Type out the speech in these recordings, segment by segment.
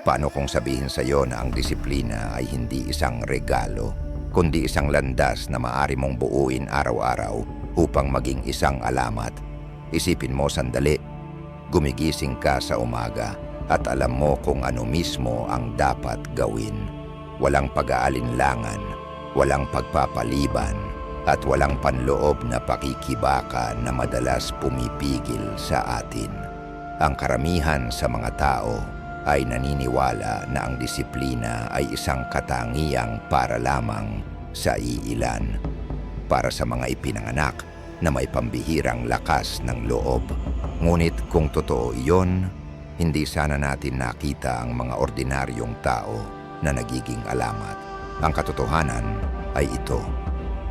Paano kung sabihin sa iyo na ang disiplina ay hindi isang regalo, kundi isang landas na maari mong buuin araw-araw upang maging isang alamat? Isipin mo sandali, gumigising ka sa umaga at alam mo kung ano mismo ang dapat gawin. Walang pag-aalinlangan, walang pagpapaliban, at walang panloob na pakikibaka na madalas pumipigil sa atin. Ang karamihan sa mga tao ay naniniwala na ang disiplina ay isang katangiang para lamang sa iilan. Para sa mga ipinanganak na may pambihirang lakas ng loob. Ngunit kung totoo iyon, hindi sana natin nakita ang mga ordinaryong tao na nagiging alamat. Ang katotohanan ay ito.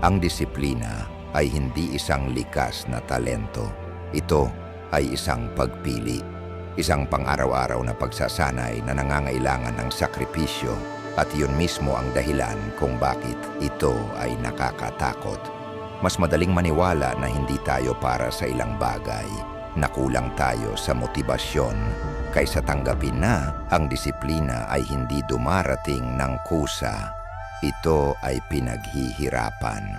Ang disiplina ay hindi isang likas na talento. Ito ay isang pagpili. Isang pang-araw-araw na pagsasanay na nangangailangan ng sakripisyo at yun mismo ang dahilan kung bakit ito ay nakakatakot. Mas madaling maniwala na hindi tayo para sa ilang bagay, na kulang tayo sa motibasyon, kaysa tanggapin na ang disiplina ay hindi dumarating ng kusa. Ito ay pinaghihirapan.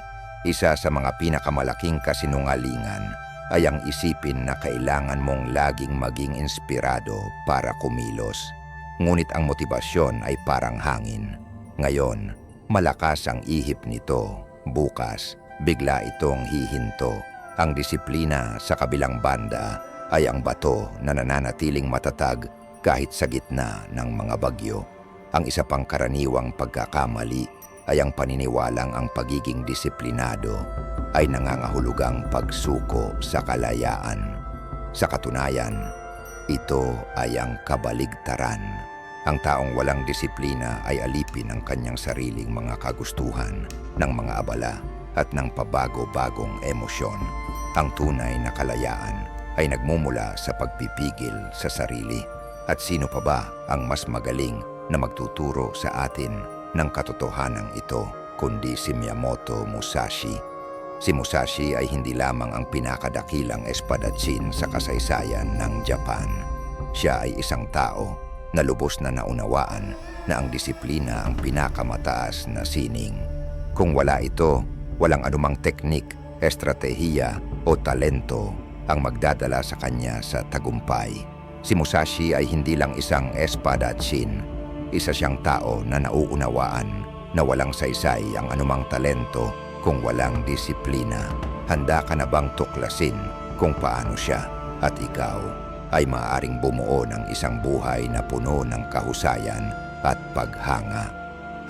Isa sa mga pinakamalaking kasinungalingan ay ang isipin na kailangan mong laging maging inspirado para kumilos. Ngunit ang motibasyon ay parang hangin. Ngayon, malakas ang ihip nito. Bukas, bigla itong hihinto. Ang disiplina sa kabilang banda ay ang bato na nananatiling matatag kahit sa gitna ng mga bagyo. Ang isa pang karaniwang pagkakamali ay ang paniniwalang ang pagiging disiplinado ay nangangahulugang pagsuko sa kalayaan. Sa katunayan, ito ay ang kabaligtaran. Ang taong walang disiplina ay alipin ng kanyang sariling mga kagustuhan, ng mga abala at ng pabago-bagong emosyon. Ang tunay na kalayaan ay nagmumula sa pagpipigil sa sarili. At sino pa ba ang mas magaling na magtuturo sa atin ng katotohanan ito kundi si Miyamoto Musashi. Si Musashi ay hindi lamang ang pinakadakilang espadachim sa kasaysayan ng Japan. Siya ay isang tao na lubos na naunawaan na ang disiplina ang pinakamataas na sining. Kung wala ito, walang anumang teknik, estratehiya o talento ang magdadala sa kanya sa tagumpay. Si Musashi ay hindi lang isang espadachim, isa siyang tao na nauunawaan na walang saysay ang anumang talento kung walang disiplina. Handa ka na bang tuklasin kung paano siya at ikaw ay maaaring bumuo ng isang buhay na puno ng kahusayan at paghanga.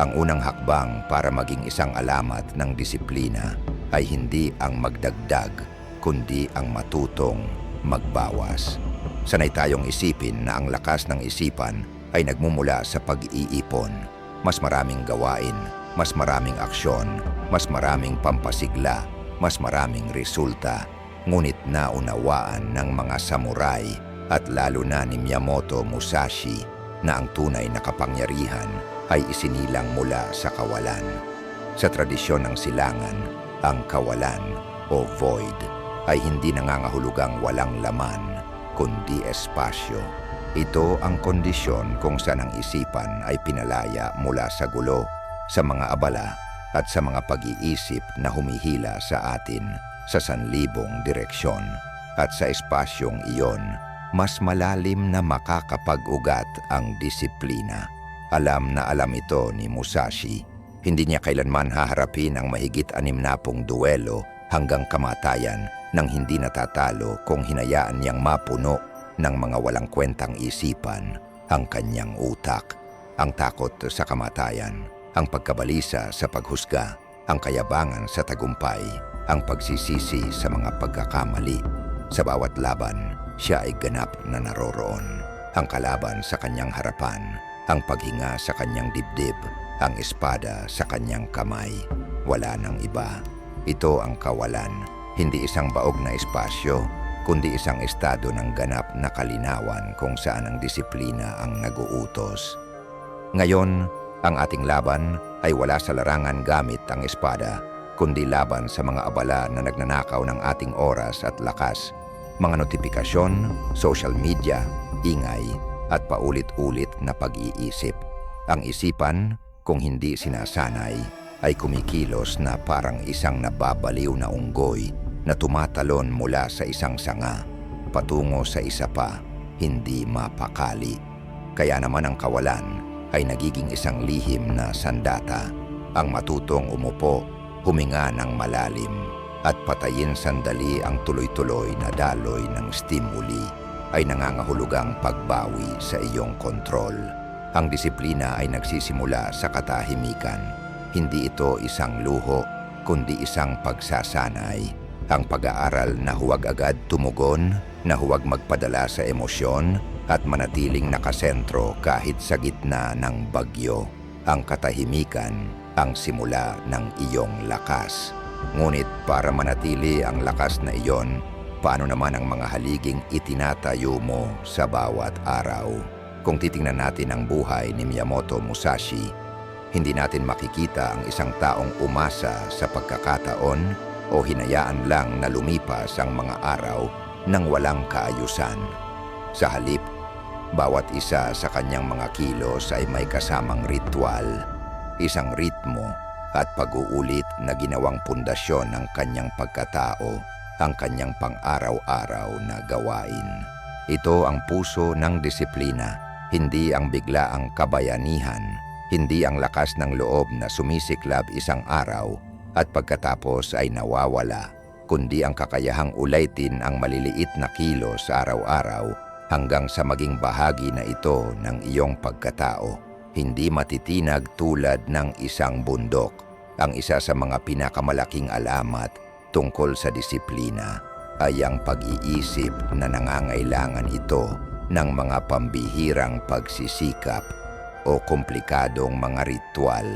Ang unang hakbang para maging isang alamat ng disiplina ay hindi ang magdagdag, kundi ang matutong magbawas. Sanay tayong isipin na ang lakas ng isipan ay nagmumula sa pag-iipon. Mas maraming gawain, mas maraming aksyon, mas maraming pampasigla, mas maraming resulta. Ngunit naunawaan ng mga samurai at lalo na ni Miyamoto Musashi na ang tunay na kapangyarihan ay isinilang mula sa kawalan. Sa tradisyon ng silangan, ang kawalan o void ay hindi nangangahulugang walang laman, kundi espasyo. Ito ang kondisyon kung saan ang isipan ay pinalaya mula sa gulo, sa mga abala at sa mga pag-iisip na humihila sa atin sa sanlibong direksyon. At sa espasyong iyon, mas malalim na makakapag-ugat ang disiplina. Alam na alam ito ni Musashi. Hindi niya kailanman haharapin ang mahigit anim na duelo hanggang kamatayan nang hindi natatalo kung hinayaan niyang mapuno ng mga walang kwentang isipan ang kanyang utak. Ang takot sa kamatayan, ang pagkabalisa sa paghusga, ang kayabangan sa tagumpay, ang pagsisisi sa mga pagkakamali. Sa bawat laban, siya ay ganap na naroroon. Ang kalaban sa kanyang harapan, ang paghinga sa kanyang dibdib, ang espada sa kanyang kamay. Wala nang iba. Ito ang kawalan, hindi isang baog na espasyo, kundi isang estado ng ganap na kalinawan kung saan ang disiplina ang naguutos. Ngayon, ang ating laban ay wala sa larangan gamit ang espada, kundi laban sa mga abala na nagnanakaw ng ating oras at lakas, mga notifikasyon, social media, ingay, at paulit-ulit na pag-iisip. Ang isipan, kung hindi sinasanay, ay kumikilos na parang isang nababaliw na unggoy na tumatalon mula sa isang sanga patungo sa isa pa, hindi mapakali. Kaya naman ang kawalan ay nagiging isang lihim na sandata, ang matutong umupo, huminga ng malalim, at patayin sandali ang tuloy-tuloy na daloy ng stimuli ay nangangahulugang pagbawi sa iyong kontrol. Ang disiplina ay nagsisimula sa katahimikan. Hindi ito isang luho, kundi isang pagsasanay. Ang pag-aaral na huwag agad tumugon, na huwag magpadala sa emosyon, at manatiling nakasentro kahit sa gitna ng bagyo. Ang katahimikan ang simula ng iyong lakas. Ngunit para manatili ang lakas na iyon, paano naman ang mga haliging itinatayo mo sa bawat araw? Kung titingnan natin ang buhay ni Miyamoto Musashi, hindi natin makikita ang isang taong umasa sa pagkakataon o hinayaan lang na lumipas ang mga araw nang walang kaayusan. Sa halip, bawat isa sa kanyang mga kilos ay may kasamang ritual, isang ritmo at pag-uulit na ginawang pundasyon ng kanyang pagkatao, ang kanyang pang-araw-araw na gawain. Ito ang puso ng disiplina, hindi ang biglaang kabayanihan, hindi ang lakas ng loob na sumisiklab isang araw at pagkatapos ay nawawala, kundi ang kakayahang ulitin ang maliliit na kilos araw-araw hanggang sa maging bahagi na ito ng iyong pagkatao. Hindi matitinag tulad ng isang bundok. Ang isa sa mga pinakamalaking alamat tungkol sa disiplina ay ang pag-iisip na nangangailangan ito ng mga pambihirang pagsisikap o komplikadong mga ritual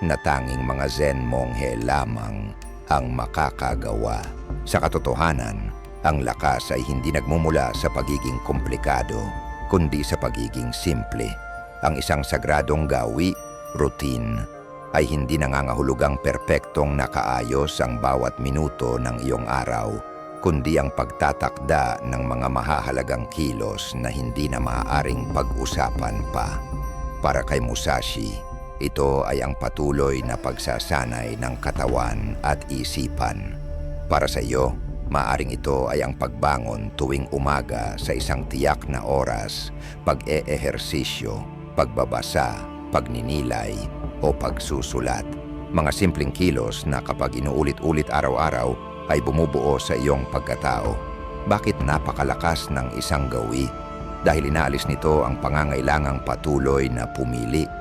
na tanging mga Zen monghe lamang ang makakagawa. Sa katotohanan, ang lakas ay hindi nagmumula sa pagiging komplikado, kundi sa pagiging simple. Ang isang sagradong gawi, routine, ay hindi nangangahulugang perpektong nakaayos ang bawat minuto ng iyong araw, kundi ang pagtatakda ng mga mahahalagang kilos na hindi na maaaring pag-usapan pa. Para kay Musashi, ito ay ang patuloy na pagsasanay ng katawan at isipan. Para sa iyo, maaring ito ay ang pagbangon tuwing umaga sa isang tiyak na oras, pag-eehersisyo, pagbabasa, pagninilay, o pagsusulat. Mga simpleng kilos na kapag inuulit-ulit araw-araw ay bumubuo sa iyong pagkatao. Bakit napakalakas ng isang gawi? Dahil inaalis nito ang pangangailangang patuloy na pumili.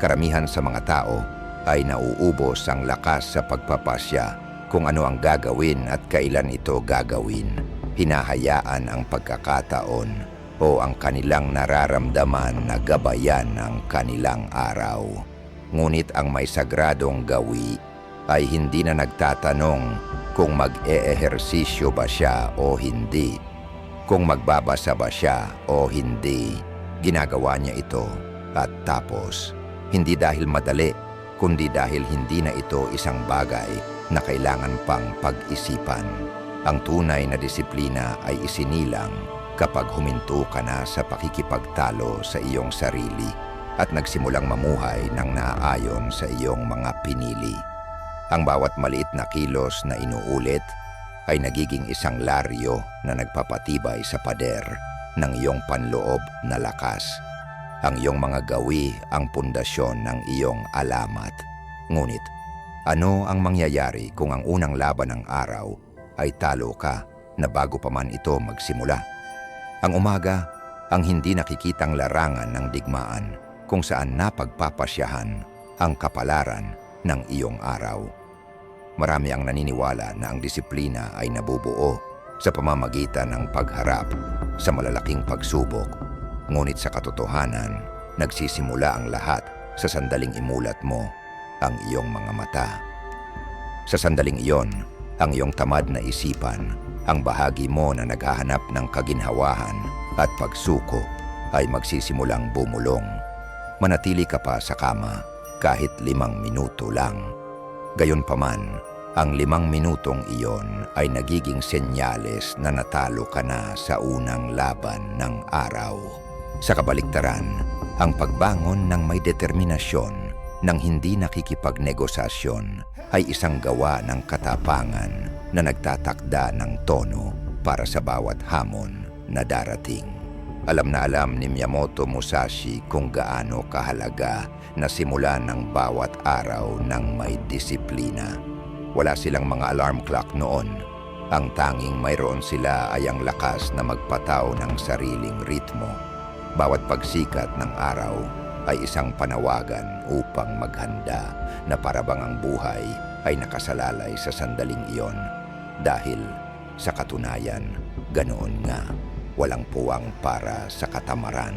Karamihan sa mga tao ay nauubos ang lakas sa pagpapasya kung ano ang gagawin at kailan ito gagawin. Hinahayaan ang pagkakataon o ang kanilang nararamdaman na gabayan ng kanilang araw. Ngunit ang may sagradong gawi ay hindi na nagtatanong kung mag-eehersisyo ba siya o hindi. Kung magbabasa ba siya o hindi. Ginagawa niya ito at tapos, hindi dahil madali, kundi dahil hindi na ito isang bagay na kailangan pang pag-isipan. Ang tunay na disiplina ay isinilang kapag huminto ka na sa pakikipagtalo sa iyong sarili at nagsimulang mamuhay ng naaayon sa iyong mga pinili. Ang bawat maliit na kilos na inuulit ay nagiging isang laryo na nagpapatibay sa pader ng iyong panloob na lakas. Ang iyong mga gawi ang pundasyon ng iyong alamat. Ngunit, ano ang mangyayari kung ang unang laban ng araw ay talo ka na bago pa man ito magsimula? Ang umaga, ang hindi nakikitang larangan ng digmaan kung saan napagpapasyahan ang kapalaran ng iyong araw. Marami ang naniniwala na ang disiplina ay nabubuo sa pamamagitan ng pagharap sa malalaking pagsubok. Ngunit sa katotohanan, nagsisimula ang lahat sa sandaling imulat mo ang iyong mga mata. Sa sandaling iyon, ang iyong tamad na isipan, ang bahagi mo na naghahanap ng kaginhawahan at pagsuko ay magsisimulang bumulong. Manatili ka pa sa kama kahit limang minuto lang. Gayunpaman, ang limang minutong iyon ay nagiging senyales na natalo ka na sa unang laban ng araw. Sa kabaliktaran, ang pagbangon ng may determinasyon ng hindi nakikipagnegosasyon ay isang gawa ng katapangan na nagtatakda ng tono para sa bawat hamon na darating. Alam na alam ni Miyamoto Musashi kung gaano kahalaga na simulan ng bawat araw ng may disiplina. Wala silang mga alarm clock noon. Ang tanging mayroon sila ay ang lakas na magpataw ng sariling ritmo. Bawat pagsikat ng araw ay isang panawagan upang maghanda na parabang ang buhay ay nakasalalay sa sandaling iyon. Dahil sa katunayan, ganoon nga, walang puwang para sa katamaran.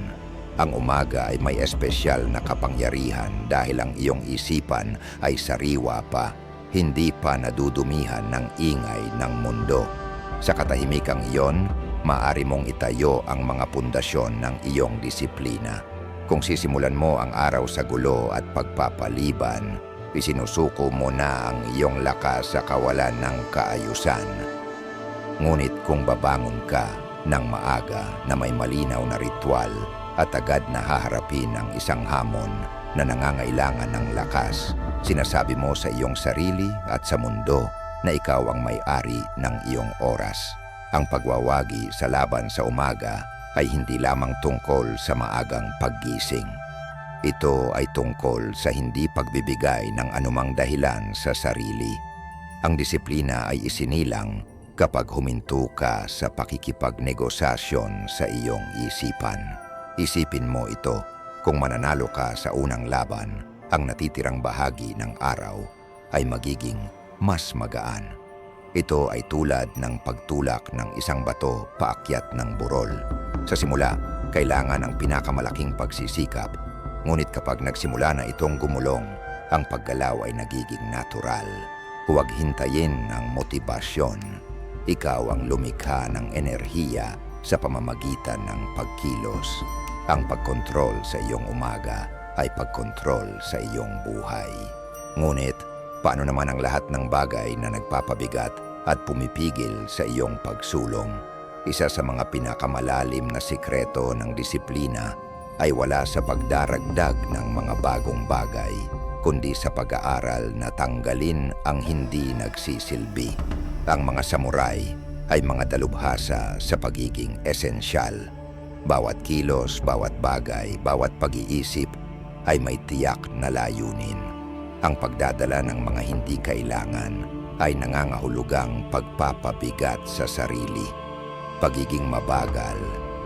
Ang umaga ay may espesyal na kapangyarihan dahil ang iyong isipan ay sariwa pa, hindi pa nadudumihan ng ingay ng mundo. Sa katahimikang iyon, maari mong itayo ang mga pundasyon ng iyong disiplina. Kung sisimulan mo ang araw sa gulo at pagpapaliban, isinusuko mo na ang iyong lakas sa kawalan ng kaayusan. Ngunit kung babangon ka ng maaga na may malinaw na ritual at agad na haharapin ang isang hamon na nangangailangan ng lakas, sinasabi mo sa iyong sarili at sa mundo na ikaw ang may-ari ng iyong oras. Ang pagwawagi sa laban sa umaga ay hindi lamang tungkol sa maagang paggising. Ito ay tungkol sa hindi pagbibigay ng anumang dahilan sa sarili. Ang disiplina ay isinilang kapag huminto ka sa pakikipagnegosasyon sa iyong isipan. Isipin mo ito, kung mananalo ka sa unang laban, ang natitirang bahagi ng araw ay magiging mas magaan. Ito ay tulad ng pagtulak ng isang bato paakyat ng burol. Sa simula, kailangan ang pinakamalaking pagsisikap. Ngunit kapag nagsimula na itong gumulong, ang paggalaw ay nagiging natural. Huwag hintayin ng motibasyon. Ikaw ang lumikha ng enerhiya sa pamamagitan ng pagkilos. Ang pagkontrol sa iyong umaga ay pagkontrol sa iyong buhay. Ngunit, paano naman ang lahat ng bagay na nagpapabigat at pumipigil sa iyong pagsulong? Isa sa mga pinakamalalim na sikreto ng disiplina ay wala sa pagdaragdag ng mga bagong bagay, kundi sa pag-aaral na tanggalin ang hindi nagsisilbi. Ang mga samurai ay mga dalubhasa sa pagiging esensyal. Bawat kilos, bawat bagay, bawat pag-iisip ay may tiyak na layunin. Ang pagdadala ng mga hindi kailangan ay nangangahulugang pagpapabigat sa sarili, pagiging mabagal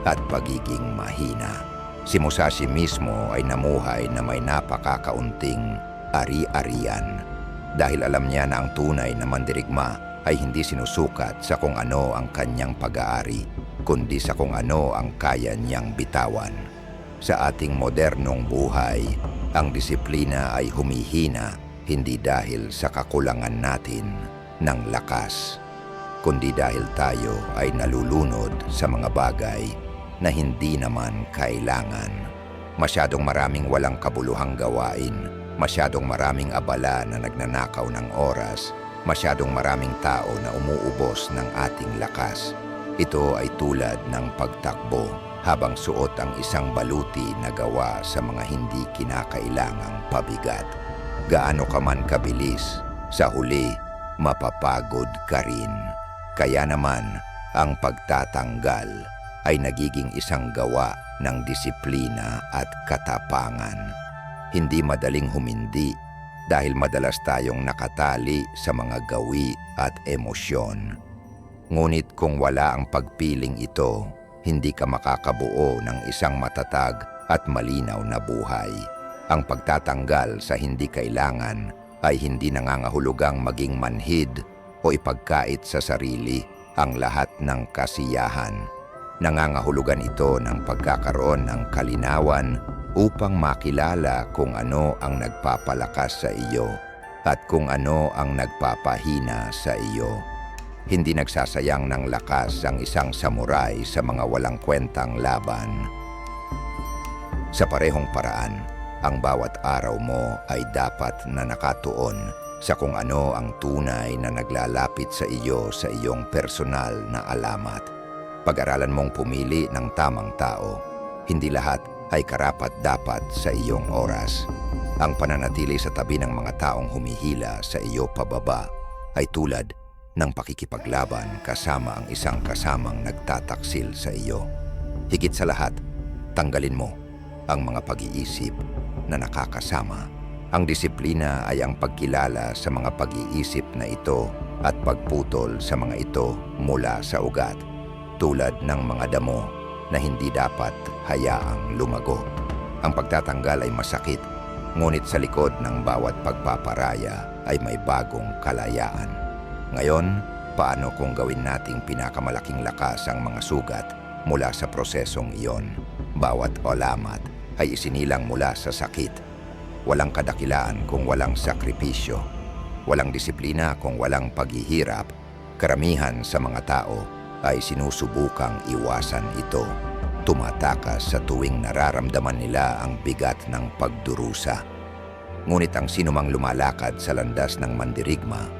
at pagiging mahina. Si Musashi mismo ay namuhay na may napakakaunting ari-arian dahil alam niya na ang tunay na mandirigma ay hindi sinusukat sa kung ano ang kanyang pag-aari, kundi sa kung ano ang kaya niyang bitawan. Sa ating modernong buhay, ang disiplina ay humihina hindi dahil sa kakulangan natin ng lakas, kundi dahil tayo ay nalulunod sa mga bagay na hindi naman kailangan. Masyadong maraming walang kabuluhang gawain, masyadong maraming abala na nagnanakaw ng oras, masyadong maraming tao na umuubos ng ating lakas. Ito ay tulad ng pagtakbo habang suot ang isang baluti na gawa sa mga hindi kinakailangang pabigat. Gaano ka man kabilis, sa huli, mapapagod ka rin. Kaya naman, ang pagtatanggal ay nagiging isang gawa ng disiplina at katapangan. Hindi madaling humindi dahil madalas tayong nakatali sa mga gawi at emosyon. Ngunit kung wala ang pagpiling ito, hindi ka makakabuo ng isang matatag at malinaw na buhay. Ang pagtatanggal sa hindi kailangan ay hindi nangangahulugang maging manhid o ipagkait sa sarili ang lahat ng kasiyahan. Nangangahulugan ito ng pagkakaroon ng kalinawan upang makilala kung ano ang nagpapalakas sa iyo at kung ano ang nagpapahina sa iyo. Hindi nagsasayang ng lakas ang isang samurai sa mga walang kwentang laban. Sa parehong paraan, ang bawat araw mo ay dapat na nakatuon sa kung ano ang tunay na naglalapit sa iyo sa iyong personal na alamat. Pag-aralan mong pumili ng tamang tao, Hindi lahat ay karapat dapat sa iyong oras. Ang pananatili sa tabi ng mga taong humihila sa iyo pababa ay tulad ng pakikipaglaban kasama ang isang kasamang nagtataksil sa iyo. Higit sa lahat, tanggalin mo ang mga pag-iisip na nakakasama. Ang disiplina ay ang pagkilala sa mga pag-iisip na ito at pagputol sa mga ito mula sa ugat, tulad ng mga damo na hindi dapat hayaang lumago. Ang pagtatanggal ay masakit, ngunit sa likod ng bawat pagpaparaya ay may bagong kalayaan. Ngayon, paano kung gawin nating pinakamalaking lakas ang mga sugat mula sa prosesong iyon? Bawat olamat ay isinilang mula sa sakit. Walang kadakilaan kung walang sakripisyo. Walang disiplina kung walang paghihirap. Karamihan sa mga tao ay sinusubukang iwasan ito. Tumatakas sa tuwing nararamdaman nila ang bigat ng pagdurusa. Ngunit ang sinumang lumalakad sa landas ng mandirigma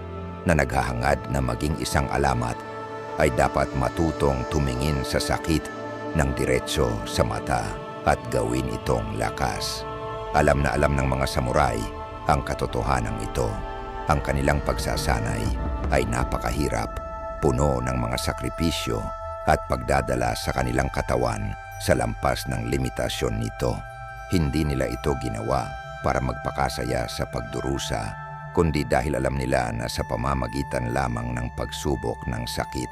na naghahangad na maging isang alamat ay dapat matutong tumingin sa sakit ng diretso sa mata at gawin itong lakas. Alam na alam ng mga samurai ang katotohanan ito. Ang kanilang pagsasanay ay napakahirap, puno ng mga sakripisyo at pagdadala sa kanilang katawan sa lampas ng limitasyon nito. Hindi nila ito ginawa para magpakasaya sa pagdurusa, kundi dahil alam nila na sa pamamagitan lamang ng pagsubok ng sakit,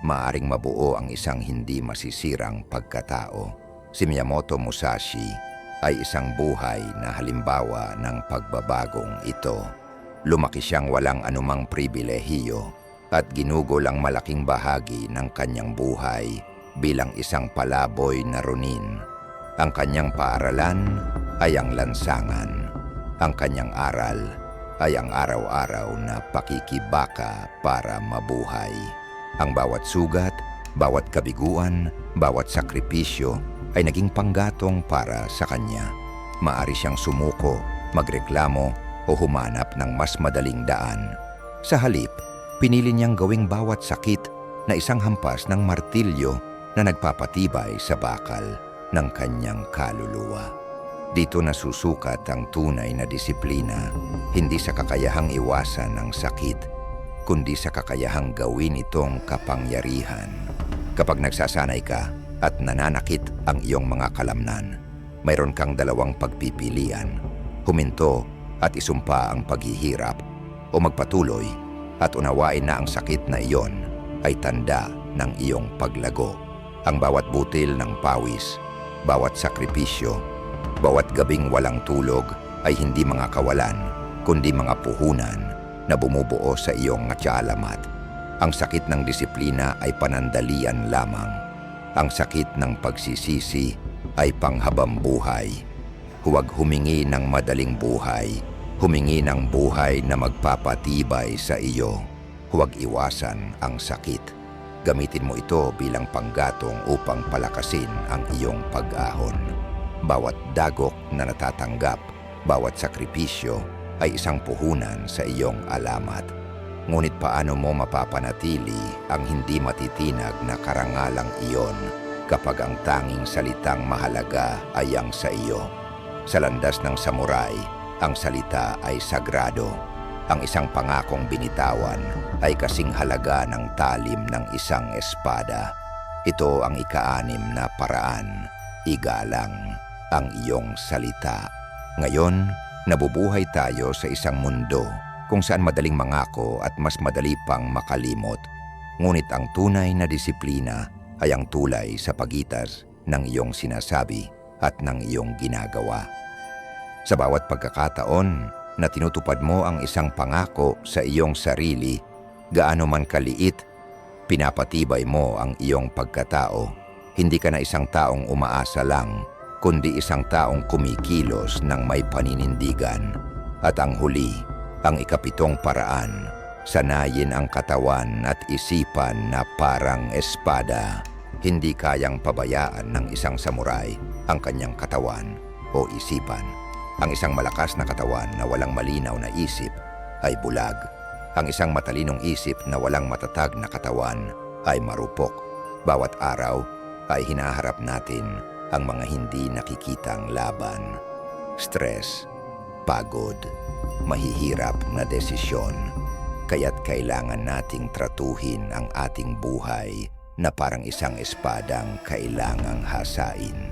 maaring mabuo ang isang hindi masisirang pagkatao. Si Miyamoto Musashi ay isang buhay na halimbawa ng pagbabagong ito. Lumaki siyang walang anumang pribilehiyo at ginugol ang malaking bahagi ng kanyang buhay bilang isang palaboy na runin. Ang kanyang paaralan ay ang lansangan. Ang kanyang aral ay ang araw-araw na pakikibaka para mabuhay. Ang bawat sugat, bawat kabiguan, bawat sakripisyo ay naging panggatong para sa kanya. Maari siyang sumuko, magreklamo o humanap ng mas madaling daan. Sa halip, pinili niyang gawing bawat sakit na isang hampas ng martilyo na nagpapatibay sa bakal ng kanyang kaluluwa. Dito nasusukat ang tunay na disiplina, hindi sa kakayahang iwasan ang sakit, kundi sa kakayahang gawin itong kapangyarihan. Kapag nagsasanay ka, at nananakit ang iyong mga kalamnan. Mayroon kang dalawang pagpipilian. Huminto at isumpa ang paghihirap o magpatuloy at unawain na ang sakit na iyon ay tanda ng iyong paglago. Ang bawat butil ng pawis, bawat sakripisyo, bawat gabing walang tulog ay hindi mga kawalan, kundi mga puhunan na bumubuo sa iyong alamat. Ang sakit ng disiplina ay panandalian lamang ang sakit ng pagsisisi ay panghabang buhay. Huwag humingi ng madaling buhay. Humingi ng buhay na magpapatibay sa iyo. Huwag iwasan ang sakit. Gamitin mo ito bilang panggatong upang palakasin ang iyong pag-ahon. Bawat dagok na natatanggap, bawat sakripisyo ay isang puhunan sa iyong alamat. Ngunit paano mo mapapanatili ang hindi matitinag na karangalang iyon kapag ang tanging salitang mahalaga ay ang sa iyo? Sa landas ng samurai, ang salita ay sagrado. Ang isang pangakong binitawan ay kasing halaga ng talim ng isang espada. Ito ang ikaanim na paraan. Igalang ang iyong salita. Ngayon, nabubuhay tayo sa isang mundo kung saan madaling mangako at mas madali pang makalimot. Ngunit ang tunay na disiplina ay ang tulay sa pagitas ng iyong sinasabi at ng iyong ginagawa. Sa bawat pagkakataon na tinutupad mo ang isang pangako sa iyong sarili, gaano man kaliit, pinapatibay mo ang iyong pagkatao. Hindi ka na isang taong umaasa lang, kundi isang taong kumikilos ng may paninindigan. At ang huli, ang ikapitong paraan, sanayin ang katawan at isipan na parang espada. Hindi kayang pabayaan ng isang samurai ang kanyang katawan o isipan. Ang isang malakas na katawan na walang malinaw na isip ay bulag. Ang isang matalinong isip na walang matatag na katawan ay marupok. Bawat araw ay hinaharap natin ang mga hindi nakikitang laban. Stress, pagod, mahihirap na desisyon. Kaya't kailangan nating tratuhin ang ating buhay na parang isang espadang kailangang hasain.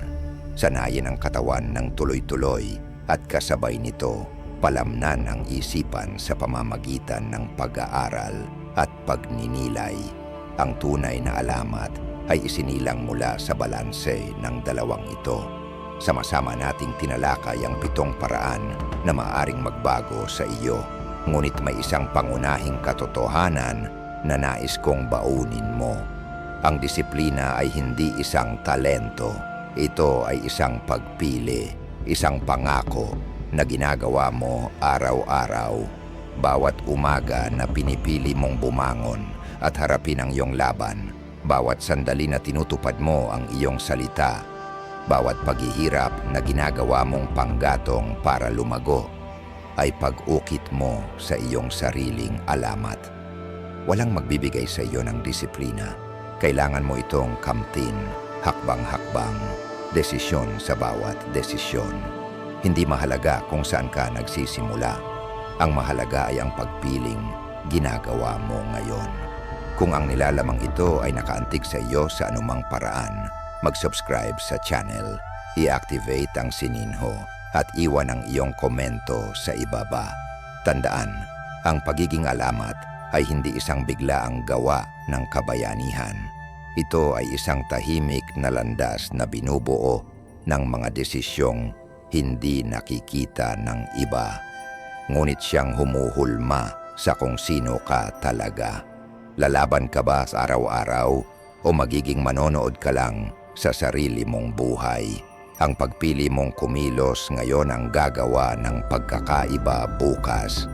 Sanayin ang katawan ng tuloy-tuloy at kasabay nito, palamnan ang isipan sa pamamagitan ng pag-aaral at pagninilay. Ang tunay na alamat ay isinilang mula sa balanse ng dalawang ito. Sama-sama nating tinalakay ang pitong paraan na maaring magbago sa iyo. Ngunit may isang pangunahing katotohanan na nais kong baunin mo. Ang disiplina ay hindi isang talento. Ito ay isang pagpili, isang pangako na ginagawa mo araw-araw. Bawat umaga na pinipili mong bumangon at harapin ang iyong laban. Bawat sandali na tinutupad mo ang iyong salita. Bawat paghihirap na ginagawa mong panggatong para lumago ay pag-ukit mo sa iyong sariling alamat. Walang magbibigay sa iyo ng disiplina. Kailangan mo itong kamtin, hakbang-hakbang, desisyon sa bawat desisyon. Hindi mahalaga kung saan ka nagsisimula. Ang mahalaga ay ang pagpiling ginagawa mo ngayon. Kung ang nilalamang ito ay nakaantig sa iyo sa anumang paraan, mag-subscribe sa channel, i-activate ang sininho at iwan ang iyong komento sa ibaba. Tandaan, ang pagiging alamat ay hindi isang biglaang gawa ng kabayanihan. Ito ay isang tahimik na landas na binubuo ng mga desisyong hindi nakikita ng iba. Ngunit siyang humuhulma sa kung sino ka talaga. Lalaban ka ba sa araw-araw o magiging manonood ka lang sa sarili mong buhay? Ang pagpili mong kumilos ngayon ang gagawa ng pagkakaiba bukas.